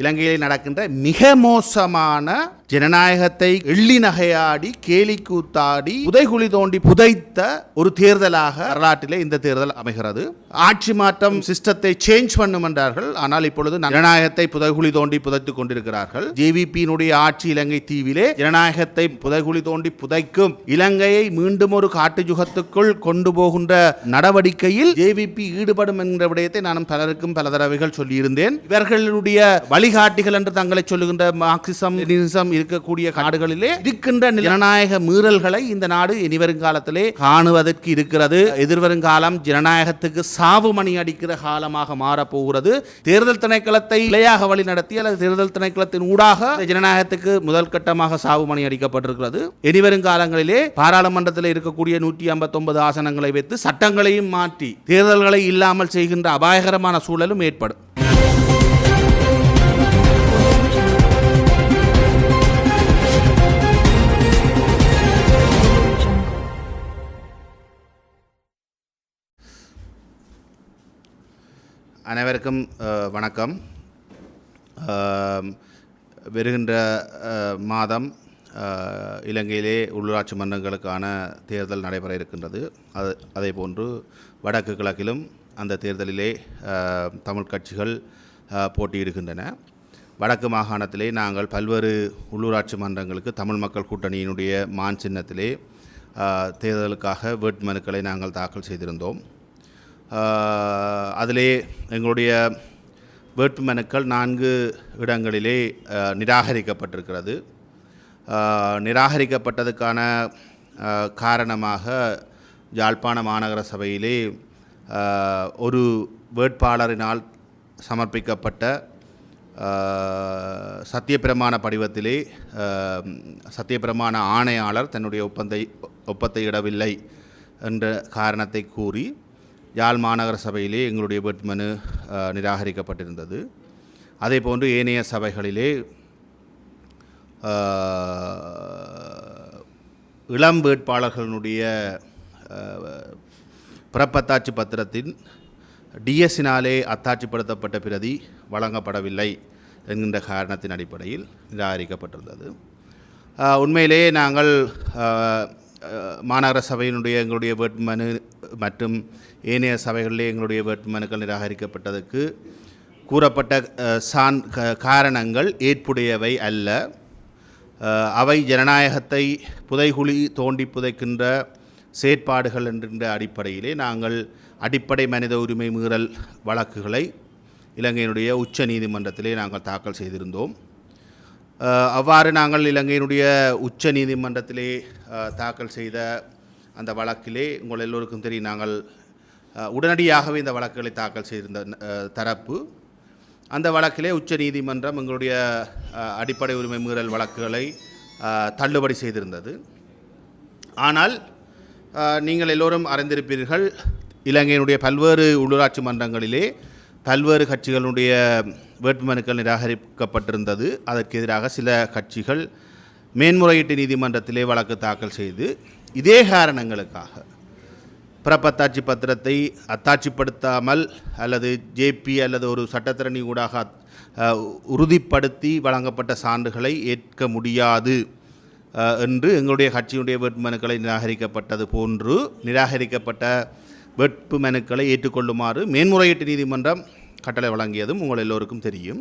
இலங்கையில் நடக்கின்ற மிக மோசமான ஜனநாயகத்தை எள்ளி நகையாடி கேலி கூத்தாடி புதைகுழி தோண்டி புதைத்த ஒரு தேர்தலாக வரலாற்றிலே இந்த தேர்தல் அமைகிறது. ஆட்சி மாற்றம் சிஸ்டத்தை சேஞ்ச் பண்ணும் என்றார்கள். ஆனால் இப்பொழுது ஜனநாயகத்தை புதைகுழி தோண்டி புதைத்துக் கொண்டிருக்கிறார்கள். ஜேவிபியினுடைய ஆட்சி இலங்கை தீவிலே ஜனநாயகத்தை புதைகுழி தோண்டி புதைக்கும் இலங்கையை மீண்டும் ஒரு காட்டு யுகத்துக்குள் கொண்டு போகின்ற நடவடிக்கையில் ஜேவிபி ஈடுபடும் என்ற விடயத்தை நான் பலருக்கும் பல தடவைகள் சொல்லியிருந்தேன். இவர்களுடைய வழிகாட்டிகள் என்று தங்களை சொல்லுகின்ற மார்க்சிசம் இருக்கக்கூடிய காடுகளிலே இருக்கின்ற ஜனநாயக மீறல்களை இந்த நாடு இனிவரும் காலத்திலே காணுவதற்கு இருக்கிறது. எதிர்வரும் காலம் ஜனநாயகத்துக்கு சாவு மணி அடிக்கிற காலமாக மாறப்போகிறது. தேர்தல் திணைக்களத்தை பிழையாக வழி நடத்தி அல்லது தேர்தல் திணைக்களத்தின் ஊடாக ஜனநாயகத்துக்கு முதல் கட்டமாக சாவு மணி அடிக்கப்பட்டிருக்கிறது. இனிவரும் காலங்களிலே பாராளுமன்றத்தில் இருக்கக்கூடிய நூற்றி ஐம்பத்தொன்பது ஆசனங்களை வைத்து சட்டங்களையும் மாற்றி தேர்தல்களை இல்லாமல் செய்கின்ற அபாயகரமான சூழலும் ஏற்படும். அனைவருக்கும் வணக்கம். வருகின்ற மாதம் இலங்கையிலே உள்ளூராட்சி மன்றங்களுக்கான தேர்தல் நடைபெற இருக்கின்றது. அது அதே போன்று வடக்கு கிழக்கிலும் அந்த தேர்தலிலே தமிழ் கட்சிகள் போட்டியிடுகின்றன. வடக்கு மாகாணத்திலே நாங்கள் பல்வேறு உள்ளூராட்சி மன்றங்களுக்கு தமிழ் மக்கள் கூட்டணியினுடைய மான் சின்னத்திலே தேர்தலுக்காக வேட்புமனுக்களை நாங்கள் தாக்கல் செய்திருந்தோம். அதிலே எங்களுடைய வேட்புமனுக்கள் நான்கு இடங்களிலே நிராகரிக்கப்பட்டிருக்கிறது. நிராகரிக்கப்பட்டதுக்கான காரணமாக யாழ்ப்பாண மாநகர சபையிலே ஒரு வேட்பாளரினால் சமர்ப்பிக்கப்பட்ட சத்தியப்பிரமாண படிவத்திலே சத்தியப்பிரமாண ஆணையாளர் தன்னுடைய ஒப்பந்தை ஒப்பத்தை இடவில்லை என்ற காரணத்தை கூறி யாழ் மாநகர சபையிலே எங்களுடைய வேட்புமனு நிராகரிக்கப்பட்டிருந்தது. அதே போன்று ஏனைய சபைகளிலே இளம் வேட்பாளர்களுடைய பிறப்பத்தாட்சி பத்திரத்தின் டிஎஸ்ஸினாலே அத்தாட்சிப்படுத்தப்பட்ட பிரதி வழங்கப்படவில்லை என்கின்ற காரணத்தின் அடிப்படையில் நிராகரிக்கப்பட்டிருந்தது. உண்மையிலேயே உண்மையிலே நாங்கள் மாநகர சபையினுடைய எங்களுடைய வேட்புமனு மற்றும் ஏனைய சபைகளிலே எங்களுடைய வேட்புமனுக்கள் நிராகரிக்கப்பட்டதற்கு கூறப்பட்ட சான் க- காரணங்கள் ஏற்புடையவை அல்ல. அவை ஜனநாயகத்தை புதைகுழி தோண்டி புதைக்கின்ற செயற்பாடுகள் என்கின்ற அடிப்படையிலே நாங்கள் அடிப்படை மனித உரிமை மீறல் வழக்குகளை இலங்கையினுடைய உச்ச நீதிமன்றத்திலே நாங்கள் தாக்கல் செய்திருந்தோம். அவ்வாறு நாங்கள் இலங்கையினுடைய உச்ச நீதிமன்றத்திலே தாக்கல் செய்த அந்த வழக்கிலே உங்கள் எல்லோருக்கும் தெரியும் நாங்கள் உடனடியாகவே இந்த வழக்குகளை தாக்கல் செய்திருந்த தரப்பு. அந்த வழக்கிலே உச்ச நீதிமன்றம் எங்களுடைய அடிப்படை உரிமை மீறல் வழக்குகளை தள்ளுபடி செய்திருந்தது. ஆனால் நீங்கள் எல்லோரும் அறிந்திருப்பீர்கள் இலங்கையினுடைய பல்வேறு உள்ளூராட்சி மன்றங்களிலே பல்வேறு கட்சிகளுடைய வேட்புமனுக்கள் நிராகரிக்கப்பட்டிருந்தது. அதற்கு எதிராக சில கட்சிகள் மேன்முறையீட்டு நீதிமன்றத்திலே வழக்கு தாக்கல் செய்து இதே காரணங்களுக்காக பிறப்பத்தாட்சி பத்திரத்தை அத்தாட்சிப்படுத்தாமல் அல்லது ஜேபி அல்லது ஒரு சட்டத்திரணி ஊடாக உறுதிப்படுத்தி வழங்கப்பட்ட சான்றுகளை ஏற்க முடியாது என்று எங்களுடைய கட்சியினுடைய வேட்புமனுக்களை நிராகரிக்கப்பட்டது போன்று நிராகரிக்கப்பட்ட வேட்பு மனுக்களை ஏற்றுக்கொள்ளுமாறு மேன்முறையீட்டு நீதிமன்றம் கட்டளை வழங்கியதும் உங்கள் எல்லோருக்கும் தெரியும்.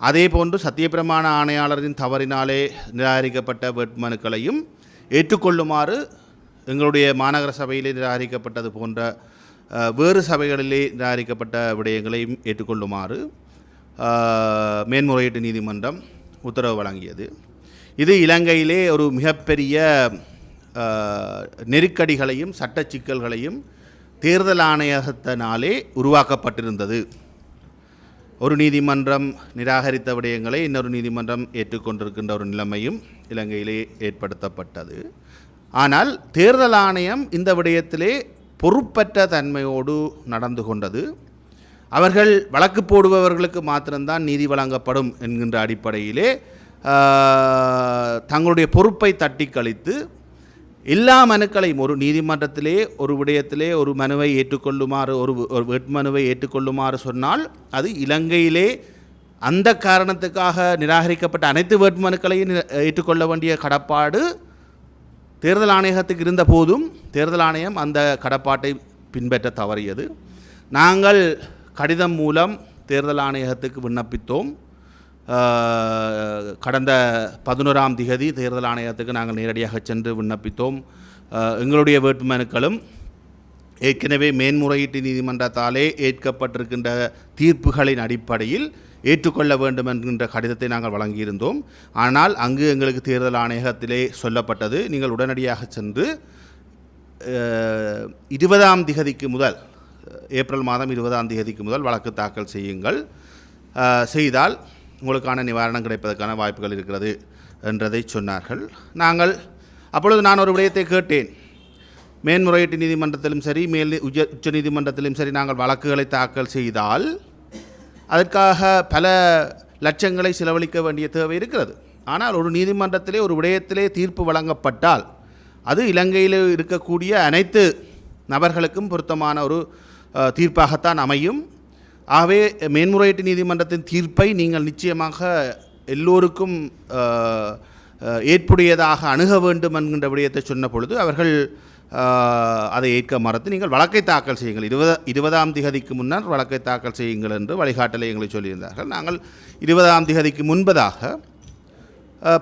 அதே போன்று சத்தியப்பிரமாண ஆணையாளரின் தவறினாலே நிராகரிக்கப்பட்ட வேட்புமனுக்களையும் ஏற்றுக்கொள்ளுமாறு எங்களுடைய மாநகர சபையிலே நிராகரிக்கப்பட்டது போன்ற வேறு சபைகளிலே நிராகரிக்கப்பட்ட விடயங்களையும் ஏற்றுக்கொள்ளுமாறு மேன்முறையீட்டு நீதிமன்றம் உத்தரவு வழங்கியது. இது இலங்கையிலே ஒரு மிகப்பெரிய நெருக்கடிகளையும் சட்ட சிக்கல்களையும் தேர்தல் ஆணையகத்தினாலே உருவாக்கப்பட்டிருந்தது. ஒரு நீதிமன்றம் நிராகரித்த விடயங்களை இன்னொரு நீதிமன்றம் ஏற்றுக்கொண்டிருக்கின்ற ஒரு நிலைமையும் இலங்கையிலே ஏற்படுத்தப்பட்டது. ஆனால் தேர்தல் ஆணையம் இந்த விடயத்திலே பொறுப்பற்ற தன்மையோடு நடந்து கொண்டது. அவர்கள் வழக்கு போடுபவர்களுக்கு மாத்திரம்தான் நீதி வழங்கப்படும் என்கின்ற அடிப்படையிலே தங்களுடைய பொறுப்பை தட்டி கழித்து எல்லா மனுக்களையும் ஒரு நீதிமன்றத்திலே ஒரு விடயத்திலே ஒரு மனுவை ஏற்றுக்கொள்ளுமாறு ஒரு ஒரு வேட்புமனுவை ஏற்றுக்கொள்ளுமாறு சொன்னால் அது இலங்கையிலே அந்த காரணத்துக்காக நிராகரிக்கப்பட்ட அனைத்து வேட்புமனுக்களையும் ஏற்றுக்கொள்ள வேண்டிய கடப்பாடு தேர்தல் ஆணையகத்துக்கு இருந்த போதும் தேர்தல் ஆணையம் அந்த கடப்பாட்டை பின்பற்ற தவறியது. நாங்கள் கடிதம் மூலம் தேர்தல் ஆணையகத்துக்கு விண்ணப்பித்தோம். கடந்த பதினோராம் திகதி தேர்தல் ஆணையத்துக்கு நாங்கள் நேரடியாக சென்று விண்ணப்பித்தோம். எங்களுடைய வேட்புமனுக்களும் ஏற்கனவே மேன்முறையீட்டு நீதிமன்றத்தாலே ஏற்கப்பட்டிருக்கின்ற தீர்ப்புகளின் அடிப்படையில் ஏற்றுக்கொள்ள வேண்டும் என்கின்ற கடிதத்தை நாங்கள் வழங்கியிருந்தோம். ஆனால் அங்கு எங்களுக்கு தேர்தல் ஆணையகத்திலே சொல்லப்பட்டது நீங்கள் உடனடியாக சென்று இருபதாம் திகதிக்கு முதல் ஏப்ரல் மாதம் இருபதாம் திகதிக்கு முதல் வழக்கு தாக்கல் செய்யுங்கள். செய்தால் உங்களுக்கான நிவாரணம் கிடைப்பதற்கான வாய்ப்புகள் இருக்கிறது என்றதை சொன்னார்கள். நாங்கள் அப்பொழுது நான் ஒரு விடயத்தை கேட்டேன். மேன்முறையீட்டு நீதிமன்றத்திலும் சரி மேல் உச்ச உச்ச நீதிமன்றத்திலும் சரி நாங்கள் வழக்குகளை தாக்கல் செய்தால் அதற்காக பல லட்சங்களை செலவழிக்க வேண்டிய தேவை இருக்கிறது. ஆனால் ஒரு நீதிமன்றத்திலே ஒரு விடயத்திலே தீர்ப்பு வழங்கப்பட்டால் அது இலங்கையில் இருக்கக்கூடிய அனைத்து நபர்களுக்கும் பொருத்தமான ஒரு தீர்ப்பாகத்தான் அமையும். ஆகவே மேன்முறையீட்டு நீதிமன்றத்தின் தீர்ப்பை நீங்கள் நிச்சயமாக எல்லோருக்கும் ஏற்புடையதாக அணுக வேண்டும் என்கின்ற விடயத்தை சொன்ன பொழுது அவர்கள் அதை ஏற்க மறுத்து நீங்கள் வழக்கை தாக்கல் செய்யுங்கள். இருபது இருபதாம் திகதிக்கு முன்னர் வழக்கை தாக்கல் செய்யுங்கள் என்று வழிகாட்டலை எங்களை சொல்லியிருந்தார்கள். நாங்கள் இருபதாம் திகதிக்கு முன்பதாக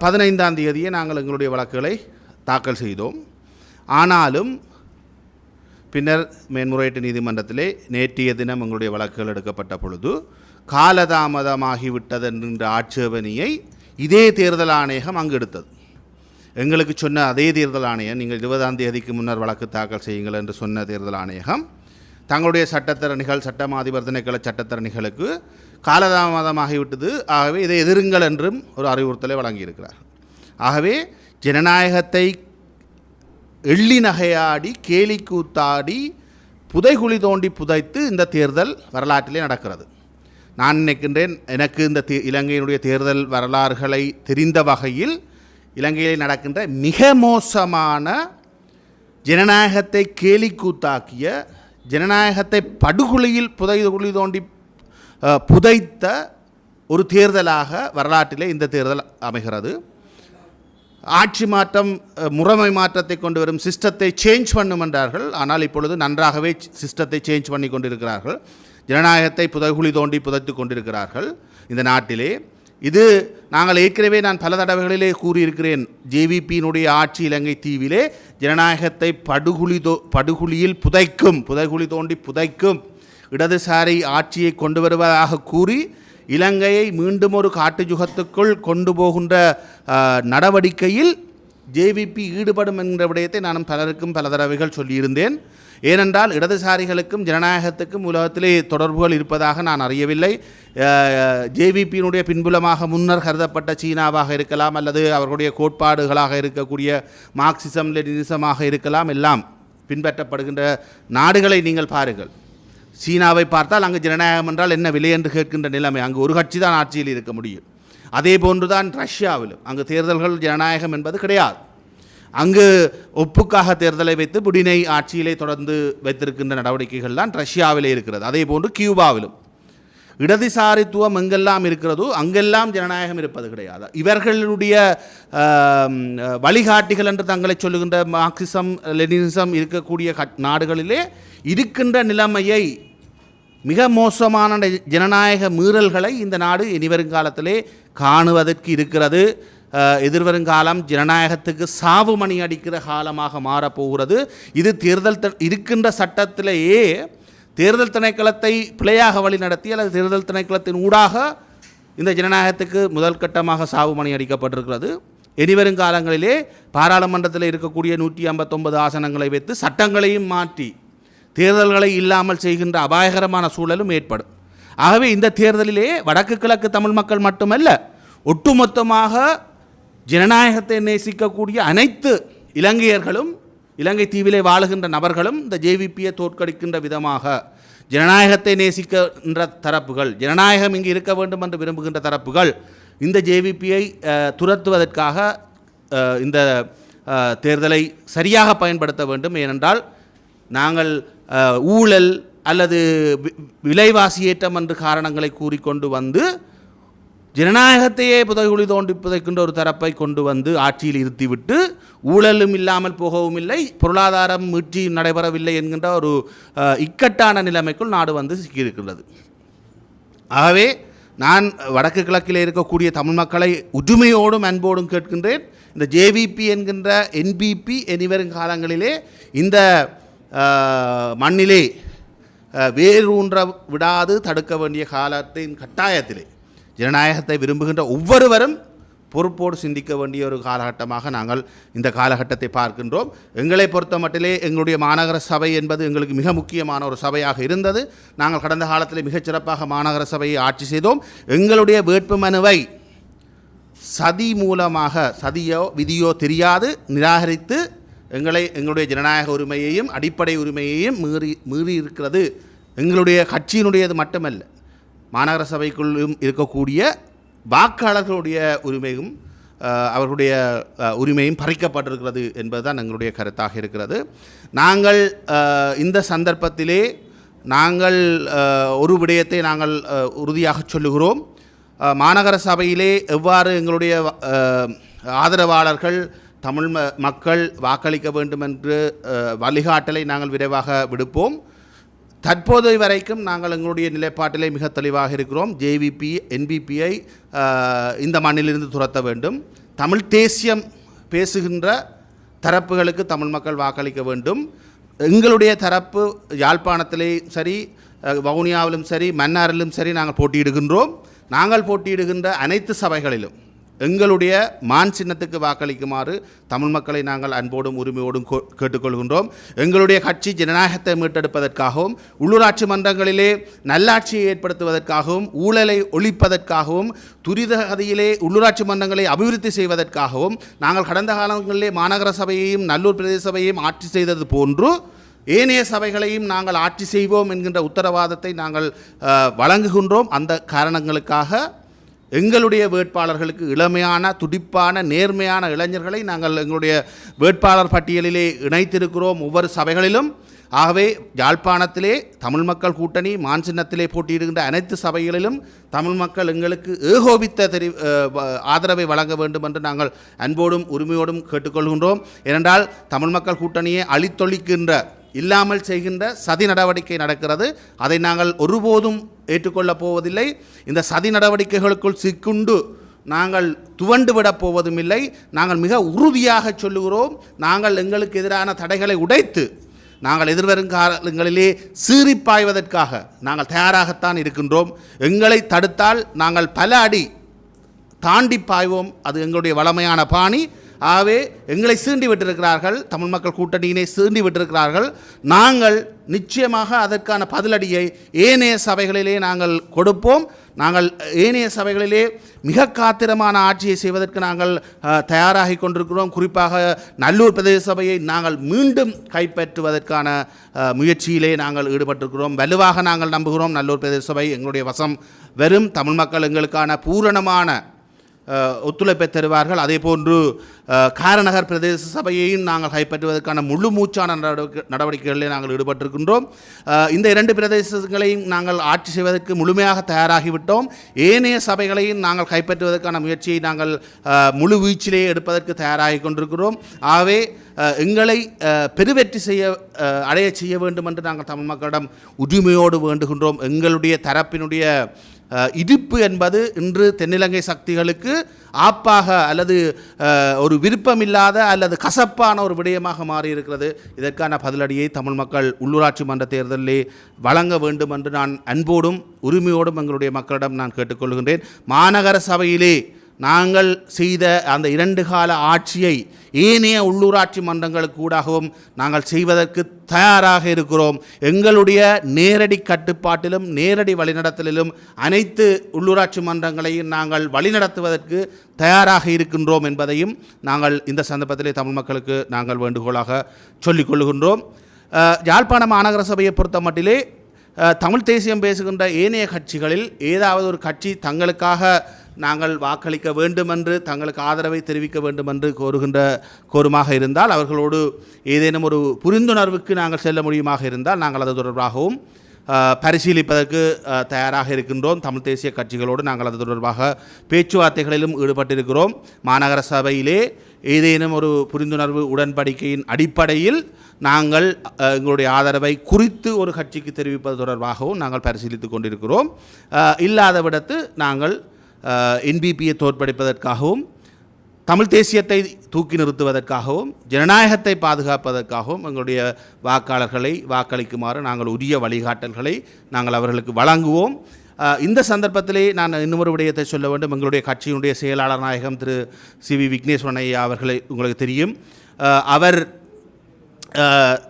பதினைந்தாம் தேதியே நாங்கள் எங்களுடைய வழக்குகளை தாக்கல் செய்தோம். ஆனாலும் பின்னர் மேன்முறையீட்டு நீதிமன்றத்திலே நேற்றைய தினம் எங்களுடைய வழக்குகள் எடுக்கப்பட்ட பொழுது காலதாமதமாகிவிட்டது என்கின்ற ஆட்சேபனையை இதே தேர்தல் ஆணையகம் அங்கு எடுத்தது. எங்களுக்கு சொன்ன அதே தேர்தல் ஆணையம் நீங்கள் இருபதாம் தேதிக்கு முன்னர் வழக்கு தாக்கல் செய்யுங்கள் என்று சொன்ன தேர்தல் ஆணையகம் தங்களுடைய சட்டத்தரணிகள் சட்டமாதிபர் திணைக்கள சட்டத்தரணிகளுக்கு காலதாமதமாகிவிட்டது. ஆகவே இதை எதிருங்கள் என்றும் ஒரு அறிவுறுத்தலை வழங்கியிருக்கிறார். ஆகவே ஜனநாயகத்தை எள்ளி நகையாடி கேலி கூத்தாடி புதைகுழி தோண்டி புதைத்து இந்த தேர்தல் வரலாற்றிலே நடக்கிறது. நான் நினைக்கின்றேன் எனக்கு இந்த தே இலங்கையினுடைய தேர்தல் வரலாறுகளை தெரிந்த வகையில் இலங்கையில் நடக்கின்ற மிக மோசமான ஜனநாயகத்தை கேலிக்கூத்தாக்கிய ஜனநாயகத்தை படுகுழியில் புதை குழி தோண்டி புதைத்த ஒரு தேர்தலாக வரலாற்றிலே இந்த தேர்தல் அமைகிறது. ஆட்சி மாற்றம் முறைமை மாற்றத்தை கொண்டு வரும் சிஸ்டத்தை சேஞ்ச் பண்ணும் என்றார்கள். ஆனால் இப்பொழுது நன்றாகவே சிஸ்டத்தை சேஞ்ச் பண்ணி கொண்டிருக்கிறார்கள். ஜனநாயகத்தை புதைகுழி தோண்டி புதைத்து கொண்டிருக்கிறார்கள் இந்த நாட்டிலே. இது நாங்கள் ஏற்கனவே நான் பல தடவைகளிலே கூறியிருக்கிறேன் ஜேவிபியினுடைய ஆட்சி இலங்கை தீவிலே ஜனநாயகத்தை படுகுழி தோ படுகுழியில் புதைக்கும் புதைகுழி தோண்டி புதைக்கும் இடதுசாரி ஆட்சியை கொண்டு வருவதாக கூறி இலங்கையை மீண்டும் ஒரு காட்டு யுகத்துக்குள் கொண்டு போகின்ற நடவடிக்கையில் ஜேவிபி ஈடுபடும் என்கிற விடயத்தை நான் பலருக்கும் பல தடவைகள் சொல்லியிருந்தேன். ஏனென்றால் இடதுசாரிகளுக்கும் ஜனநாயகத்துக்கும் உலகத்திலே தொடர்புகள் இருப்பதாக நான் அறியவில்லை. ஜேவிபியினுடைய பின்புலமாக முன்னர் கருதப்பட்ட சீனாவாக இருக்கலாம் அல்லது அவர்களுடைய கோட்பாடுகளாக இருக்கக்கூடிய மார்க்சிசம் லெனினிசமாக இருக்கலாம். எல்லாம் பின்பற்றப்படுகின்ற நாடுகளை நீங்கள் பாருங்கள். சீனாவை பார்த்தால் அங்கு ஜனநாயகம் என்றால் என்ன விலை என்று கேட்கின்ற நிலைமை. அங்கு ஒரு கட்சி தான் ஆட்சியில் இருக்க முடியும். அதே போன்றுதான் ரஷ்யாவிலும். அங்கு தேர்தல்கள் ஜனநாயகம் என்பது கிடையாது. அங்கு ஒப்புக்காக தேர்தலை வைத்து புடினை ஆட்சியிலே தொடர்ந்து வைத்திருக்கின்ற நடவடிக்கைகள் தான் ரஷ்யாவிலே இருக்கிறது. அதே போன்று கியூபாவிலும். இடதுசாரித்துவம் எங்கெல்லாம் இருக்கிறதோ அங்கெல்லாம் ஜனநாயகம் இருப்பது கிடையாது. இவர்களுடைய வழிகாட்டிகள் என்று தங்களை சொல்லுகின்ற மார்க்சிசம் லெனினிசம் இருக்கக்கூடிய கட்- நாடுகளிலே இருக்கின்ற நிலைமையை மிக மோசமான ஜனநாயக மீறல்களை இந்த நாடு இனிவருங்காலத்திலே காணுவதற்கு இருக்கிறது. எதிர்வருங்காலம் ஜனநாயகத்துக்கு சாவு மணி அடிக்கிற காலமாக மாறப்போகிறது. இது தேர்தல் த- இருக்கின்ற சட்டத்திலேயே தேர்தல் திணைக்களத்தை பிழையாக வழி நடத்தி அல்லது தேர்தல் திணைக்களத்தின் ஊடாக இந்த ஜனநாயகத்துக்கு முதல் கட்டமாக சாவு மணி அடிக்கப்பட்டிருக்கிறது. இனிவரும் காலங்களிலே பாராளுமன்றத்தில் இருக்கக்கூடிய நூற்றி ஐம்பத்தொன்பது ஆசனங்களை வைத்து சட்டங்களையும் மாற்றி தேர்தல்களை இல்லாமல் செய்கின்ற அபாயகரமான சூழலும் ஏற்படும். ஆகவே இந்த தேர்தலிலே வடக்கு கிழக்கு தமிழ் மக்கள் மட்டுமல்ல ஒட்டுமொத்தமாக ஜனநாயகத்தை நேசிக்கக்கூடிய அனைத்து இலங்கையர்களும் இலங்கை தீவிலே வாழுகின்ற நபர்களும் இந்த ஜேவிபியை தோற்கடிக்கின்ற விதமாக ஜனநாயகத்தை நேசிக்கின்ற தரப்புகள் ஜனநாயகம் இங்கு இருக்க வேண்டும் என்று விரும்புகின்ற தரப்புகள் இந்த ஜேவிபியை துரத்துவதற்காக இந்த தேர்தலை சரியாக பயன்படுத்த வேண்டும். ஏனென்றால் நாங்கள் ஊழல் அல்லது விலைவாசி ஏற்றம் என்று காரணங்களை கூறிக்கொண்டு வந்து ஜனநாயகத்தையே புதைகுழி தோண்டி புதைக்கின்ற ஒரு தரப்பை கொண்டு வந்து ஆட்சியில் இருத்திவிட்டு ஊழலும் இல்லாமல் போகவும் இல்லை பொருளாதாரம் மீட்சி நடைபெறவில்லை என்கின்ற ஒரு இக்கட்டான நிலைமைக்குள் நாடு வந்து சிக்கியிருக்கின்றது. ஆகவே நான் வடக்கு கிழக்கில் இருக்கக்கூடிய தமிழ் மக்களை உரிமையோடும் அன்போடும் கேட்கின்றேன். இந்த ஜேவிபி என்கின்ற என்பிபி இனிவரும் காலங்களிலே இந்த மண்ணிலே வேரூன்ற விடாது தடுக்க வேண்டிய காலத்தின் கட்டாயத்திலே ஜனநாயகத்தை விரும்புகின்ற ஒவ்வொருவரும் பொறுப்போடு சிந்திக்க வேண்டிய ஒரு காலகட்டமாக நாங்கள் இந்த காலகட்டத்தை பார்க்கின்றோம். எங்களை பொறுத்த மட்டிலே எங்களுடைய மாநகர சபை என்பது எங்களுக்கு மிக முக்கியமான ஒரு சபையாக இருந்தது. நாங்கள் கடந்த காலத்தில் மிகச் சிறப்பாக மாநகர சபையை ஆட்சி செய்தோம். எங்களுடைய வேட்புமனுவை சதி மூலமாக சதியோ விதியோ தெரியாது. நிராகரித்து எங்களை எங்களுடைய ஜனநாயக உரிமையையும் அடிப்படை உரிமையையும் மீறி மீறி இருக்கிறது எங்களுடைய கட்சியினுடையது மட்டுமல்ல. மாநகர சபைக்குள்ளும் இருக்கக்கூடிய வாக்காளர்களுடைய உரிமையும் அவர்களுடைய உரிமையும் பறிக்கப்பட்டிருக்கிறது என்பதுதான் எங்களுடைய கருத்தாக இருக்கிறது. நாங்கள் இந்த சந்தர்ப்பத்திலே நாங்கள் ஒரு விடயத்தை நாங்கள் உறுதியாக சொல்லுகிறோம். மாநகர சபையிலே எவ்வாறு எங்களுடைய ஆதரவாளர்கள் தமிழ் மக்கள் வாக்களிக்க வேண்டும் என்று வழிகாட்டலை நாங்கள் விரைவாக விடுப்போம். தற்போது வரைக்கும் நாங்கள் எங்களுடைய நிலைப்பாட்டிலே மிக தெளிவாக இருக்கிறோம். ஜேவிபி என்பிபியை இந்த மண்ணிலிருந்து துரத்த வேண்டும். தமிழ் தேசியம் பேசுகின்ற தரப்புகளுக்கு தமிழ் மக்கள் வாக்களிக்க வேண்டும். எங்களுடைய தரப்பு யாழ்ப்பாணத்திலேயும் சரி வவுனியாவிலும் சரி மன்னாரிலும் சரி நாங்கள் போட்டியிடுகின்றோம். நாங்கள் போட்டியிடுகின்ற அனைத்து சபைகளிலும் எங்களுடைய மான் சின்னத்துக்கு வாக்களிக்குமாறு தமிழ் மக்களை நாங்கள் அன்போடும் உரிமையோடும் கோ- கேட்டுக்கொள்கின்றோம். எங்களுடைய கட்சி ஜனநாயகத்தை மீட்டெடுப்பதற்காகவும் உள்ளூராட்சி மன்றங்களிலே நல்லாட்சியை ஏற்படுத்துவதற்காகவும் ஊழலை ஒழிப்பதற்காகவும் துரித கதையிலே உள்ளூராட்சி மன்றங்களை அபிவிருத்தி செய்வதற்காகவும் நாங்கள் கடந்த காலங்களிலே மாநகர சபையையும் நல்லூர் பிரதேச சபையையும் ஆட்சி செய்தது போன்று ஏனைய சபைகளையும் நாங்கள் ஆட்சி செய்வோம் என்கின்ற உத்தரவாதத்தை நாங்கள் வழங்குகின்றோம். அந்த காரணங்களுக்காக எங்களுடைய வேட்பாளர்களுக்கு இளமையான துடிப்பான நேர்மையான இளைஞர்களை நாங்கள் எங்களுடைய வேட்பாளர் பட்டியலிலே இணைத்திருக்கிறோம் ஒவ்வொரு சபைகளிலும். ஆகவே யாழ்ப்பாணத்திலே தமிழ் மக்கள் கூட்டணி மான்சின்னத்திலே போட்டியிடுகின்ற அனைத்து சபைகளிலும் தமிழ் மக்கள் எங்களுக்கு ஏகோபித்த தெரி ஆதரவை வழங்க வேண்டும் என்று நாங்கள் அன்போடும் உரிமையோடும் கேட்டுக்கொள்கின்றோம். ஏனென்றால் தமிழ் மக்கள் கூட்டணியை அழித்தொழிக்கின்ற இல்லாமல் செய்கின்ற சதி நடவடிக்கை நடக்கிறது. அதை நாங்கள் ஒருபோதும் ஏற்றுக்கொள்ளப் போவதில்லை. இந்த சதி நடவடிக்கைகளுக்குள் சிக்குண்டு நாங்கள் துவண்டு விடப் போவதும் இல்லை நாங்கள் மிக உறுதியாக சொல்லுகிறோம். நாங்கள் எங்களுக்கு எதிரான தடைகளை உடைத்து நாங்கள் எதிர்வரும் காலங்களிலே சீறிப்பாய்வதற்காக நாங்கள் தயாராகத்தான் இருக்கின்றோம். எங்களை தடுத்தால் நாங்கள் பல அடி தாண்டி பாய்வோம். அது எங்களுடைய வளமையான பாணி. ஆகவே எங்களை சீண்டி விட்டிருக்கிறார்கள். தமிழ் மக்கள் கூட்டணியினை சீண்டி விட்டிருக்கிறார்கள். நாங்கள் நிச்சயமாக அதற்கான பதிலடியை ஏனைய சபைகளிலே நாங்கள் கொடுப்போம். நாங்கள் ஏனைய சபைகளிலே மிக காத்திரமான ஆட்சியை செய்வதற்கு நாங்கள் தயாராகி கொண்டிருக்கிறோம். குறிப்பாக நல்லூர் பிரதேச சபையை நாங்கள் மீண்டும் கைப்பற்றுவதற்கான முயற்சியிலே நாங்கள் ஈடுபட்டிருக்கிறோம். வலுவாக நாங்கள் நம்புகிறோம். நல்லூர் பிரதேச சபை எங்களுடைய வசம். வெறும் தமிழ் மக்கள் எங்களுக்கான பூரணமான ஒத்துழைப்பை தருவார்கள். அதே போன்று காரநகர் பிரதேச சபையையும் நாங்கள் கைப்பற்றுவதற்கான முழு மூச்சான நடவடிக்கை நடவடிக்கைகளில் நாங்கள் ஈடுபட்டிருக்கின்றோம். இந்த இரண்டு பிரதேசங்களையும் நாங்கள் ஆட்சி செய்வதற்கு முழுமையாக தயாராகிவிட்டோம். ஏனைய சபைகளையும் நாங்கள் கைப்பற்றுவதற்கான முயற்சியை நாங்கள் முழு வீச்சிலே எடுப்பதற்கு தயாராகி கொண்டிருக்கிறோம். ஆகவே எங்களை பெருவெற்றி செய்ய அடைய செய்ய வேண்டும் என்று நாங்கள் தமிழ் மக்களிடம் உரிமையோடு வேண்டுகின்றோம். எங்களுடைய தரப்பினுடைய இடிப்பு என்பது இன்று தென்னிலங்கை சக்திகளுக்கு ஆப்பாக அல்லது ஒரு விருப்பமில்லாத அல்லது கசப்பான ஒரு விடயமாக மாறியிருக்கிறது. இதற்கான பதிலடியை தமிழ் மக்கள் உள்ளூராட்சி மன்ற தேர்தலிலே வழங்க வேண்டும் என்று நான் அன்போடும் உரிமையோடும் எங்களுடைய மக்களிடம் நான் கேட்டுக்கொள்கின்றேன். மாநகர சபையிலே நாங்கள் செய்த அந்த இரண்டு கால ஆட்சியை ஏனைய உள்ளூராட்சி மன்றங்களுக்கு கூடாகவும் நாங்கள் செய்வதற்கு தயாராக இருக்கிறோம். எங்களுடைய நேரடி கட்டுப்பாட்டிலும் நேரடி வழிநடத்தலிலும் அனைத்து உள்ளூராட்சி மன்றங்களையும் நாங்கள் வழிநடத்துவதற்கு தயாராக இருக்கின்றோம் என்பதையும் நாங்கள் இந்த சந்தர்ப்பத்திலே தமிழ் மக்களுக்கு நாங்கள் வேண்டுகோளாக சொல்லிக் கொள்ளுகின்றோம். யாழ்ப்பாண மாநகர சபையை பொறுத்த மட்டிலே தமிழ் தேசியம் பேசுகின்ற ஏனைய கட்சிகளில் ஏதாவது ஒரு கட்சி தங்களுக்காக நாங்கள் வாக்களிக்க வேண்டும் என்று தங்களுக்கு ஆதரவை தெரிவிக்க வேண்டும் என்று கோருகின்ற கோருமாக இருந்தால் அவர்களோடு ஏதேனும் ஒரு புரிந்துணர்வுக்கு நாங்கள் செல்ல முடியுமாக இருந்தால் நாங்கள் அது தொடர்பாகவும் பரிசீலிப்பதற்கு தயாராக இருக்கின்றோம். தமிழ் தேசிய கட்சிகளோடு நாங்கள் அது தொடர்பாக பேச்சுவார்த்தைகளிலும் ஈடுபட்டிருக்கிறோம். மாநகர சபையிலே ஏதேனும் ஒரு புரிந்துணர்வு உடன்படிக்கையின் அடிப்படையில் நாங்கள் எங்களுடைய ஆதரவை குறித்து ஒரு கட்சிக்கு தெரிவிப்பது தொடர்பாகவும் நாங்கள் பரிசீலித்து கொண்டிருக்கிறோம். இல்லாத விடத்து நாங்கள் என்பிபியை தோற்படிப்பதற்காகவும் தமிழ் தேசியத்தை தூக்கி நிறுத்துவதற்காகவும் ஜனநாயகத்தை பாதுகாப்பதற்காகவும் எங்களுடைய வாக்காளர்களை வாக்களிக்குமாறு நாங்கள் உரிய வழிகாட்டல்களை நாங்கள் அவர்களுக்கு வழங்குவோம். இந்த சந்தர்ப்பத்திலே நான் இன்னொரு விடயத்தை சொல்ல வேண்டும். எங்களுடைய கட்சியினுடைய செயலாளர் நாயகம் திரு சி வி விக்னேஸ்வரன் ஐயா அவர்களை உங்களுக்கு தெரியும். அவர்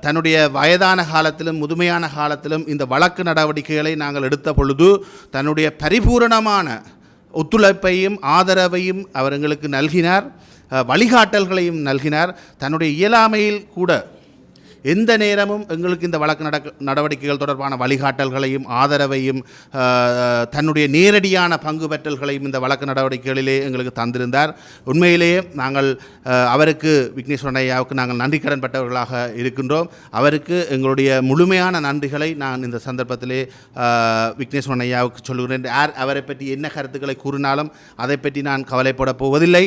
தன்னுடைய வயதான காலத்திலும் முதுமையான காலத்திலும் இந்த வழக்கு நடவடிக்கைகளை நாங்கள் எடுத்த பொழுது தன்னுடைய பரிபூரணமான ஒத்துழைப்பையும் ஆதரவையும் அவர் எங்களுக்கு நல்கினார் வழிகாட்டல்களையும் நல்கினார். தன்னுடைய இயலாமையில் கூட எந்த நேரமும் எங்களுக்கு இந்த வழக்கு நடக்க நடவடிக்கைகள் தொடர்பான வழிகாட்டல்களையும் ஆதரவையும் தன்னுடைய நேரடியான பங்கு பெற்றல்களையும் இந்த வழக்கு நடவடிக்கைகளிலே எங்களுக்கு தந்திருந்தார். உண்மையிலேயே நாங்கள் அவருக்கு விக்னேஸ்வரன் ஐயாவுக்கு நாங்கள் நன்றி கடன் பட்டவர்களாக இருக்கின்றோம். அவருக்கு எங்களுடைய முழுமையான நன்றிகளை நான் இந்த சந்தர்ப்பத்திலே அஹ், விக்னேஸ்வரன் ஐயாவுக்கு சொல்லுகிறேன். யார் அவரை பற்றி என்ன கருத்துக்களை கூறினாலும் அதை பற்றி நான் கவலைப்பட போவதில்லை.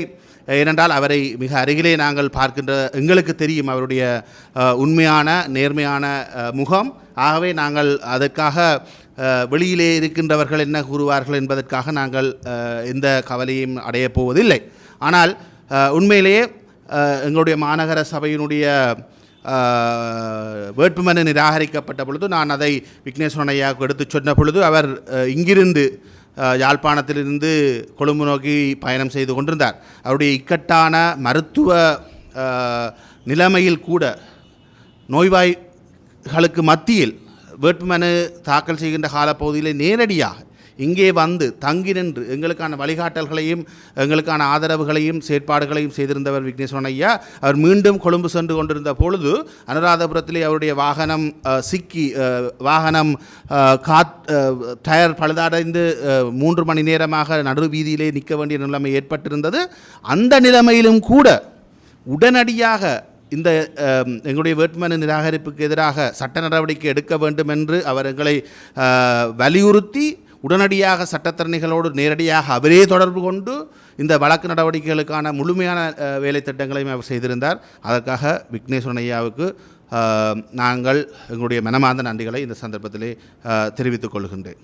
ஏனென்றால் அவரை மிக அருகிலே நாங்கள் பார்க்கின்ற எங்களுக்கு தெரியும் அவருடைய உண்மையான நேர்மையான முகம். ஆகவே நாங்கள் அதற்காக வெளியிலே இருக்கின்றவர்கள் என்ன கூறுவார்கள் என்பதற்காக நாங்கள் எந்த கவலையும் அடையப் போவதில்லை. ஆனால் உண்மையிலேயே எங்களுடைய மாநகர சபையினுடைய வேட்புமனு நிராகரிக்கப்பட்ட பொழுது நான் அதை விக்னேஸ்வரன் ஐயாவுக்கு எடுத்துச் சொன்ன பொழுது அவர் இங்கிருந்து யாழ்ப்பாணத்திலிருந்து கொழும்பு நோக்கி பயணம் செய்து கொண்டிருந்தார். அவருடைய இக்கட்டான மருத்துவ நிலைமையில் கூட நோய்வாய்களுக்கு மத்தியில் வேட்புமனு தாக்கல் செய்கின்ற காலப்பகுதியில் நேரடியாக இங்கே வந்து தங்கி நின்று எங்களுக்கான வழிகாட்டல்களையும் எங்களுக்கான ஆதரவுகளையும் செயற்பாடுகளையும் செய்திருந்தவர் விக்னேஸ்வரன் ஐயா. அவர் மீண்டும் கொழும்பு சென்று கொண்டிருந்த பொழுது அனுராதபுரத்திலே அவருடைய வாகனம் சிக்கி வாகனம் காத் டயர் பழுதடைந்து மூன்று மணி நேரமாக நடு வீதியிலே நிற்க வேண்டிய நிலைமை ஏற்பட்டிருந்தது. அந்த நிலைமையிலும் கூட உடனடியாக இந்த எங்களுடைய வேட்புமனு நிராகரிப்புக்கு எதிராக சட்ட நடவடிக்கை எடுக்க வேண்டும் என்று அவர் எங்களை வலியுறுத்தி உடனடியாக சட்டத்தரணிகளோடு நேரடியாக அவரே தொடர்பு கொண்டு இந்த வழக்கு நடவடிக்கைகளுக்கான முழுமையான வேலை திட்டங்களையும் அவர் செய்திருந்தார். அதற்காக விக்னேஸ்வரன் ஐயாவுக்கு நாங்கள் எங்களுடைய மனமார்ந்த நன்றிகளை இந்த சந்தர்ப்பத்திலே தெரிவித்துக் கொள்கின்றேன்.